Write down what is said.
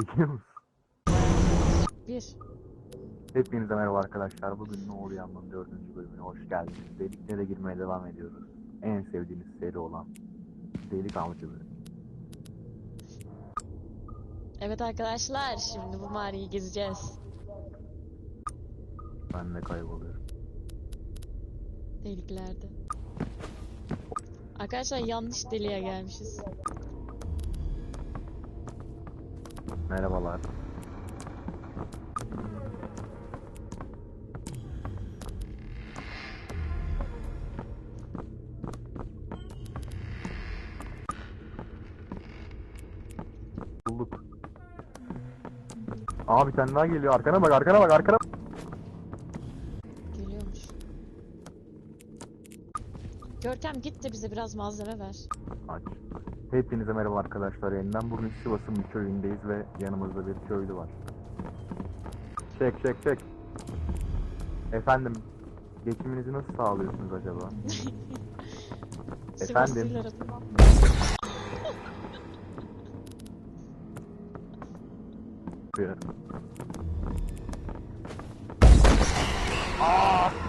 Biliyor musun? Bir. Hepinize merhaba arkadaşlar. Bugün Ne Oluyor Anlamı 4. bölümüne hoş geldiniz. Deliklere girmeye devam ediyoruz. En sevdiğiniz seri olan Delik Avcılığı. Evet arkadaşlar şimdi bu mağarayı gezeceğiz. Ben de kayboluyorum. Deliklerde. Arkadaşlar yanlış deliğe gelmişiz. Merhabalar. Bulduk. Bir tane daha geliyor. Arkana bak, arkana bak, arkana bak. Geliyormuş. Görkem git de bize biraz malzeme ver. Aç. Hepinize merhaba arkadaşlar. Yeniden bugün Sivas'ın bir köyündeyiz ve yanımızda bir köylü var. Çek çek çek. Efendim, geçiminizi nasıl sağlıyorsunuz acaba? Efendim? Sivaslılar adına. Aa!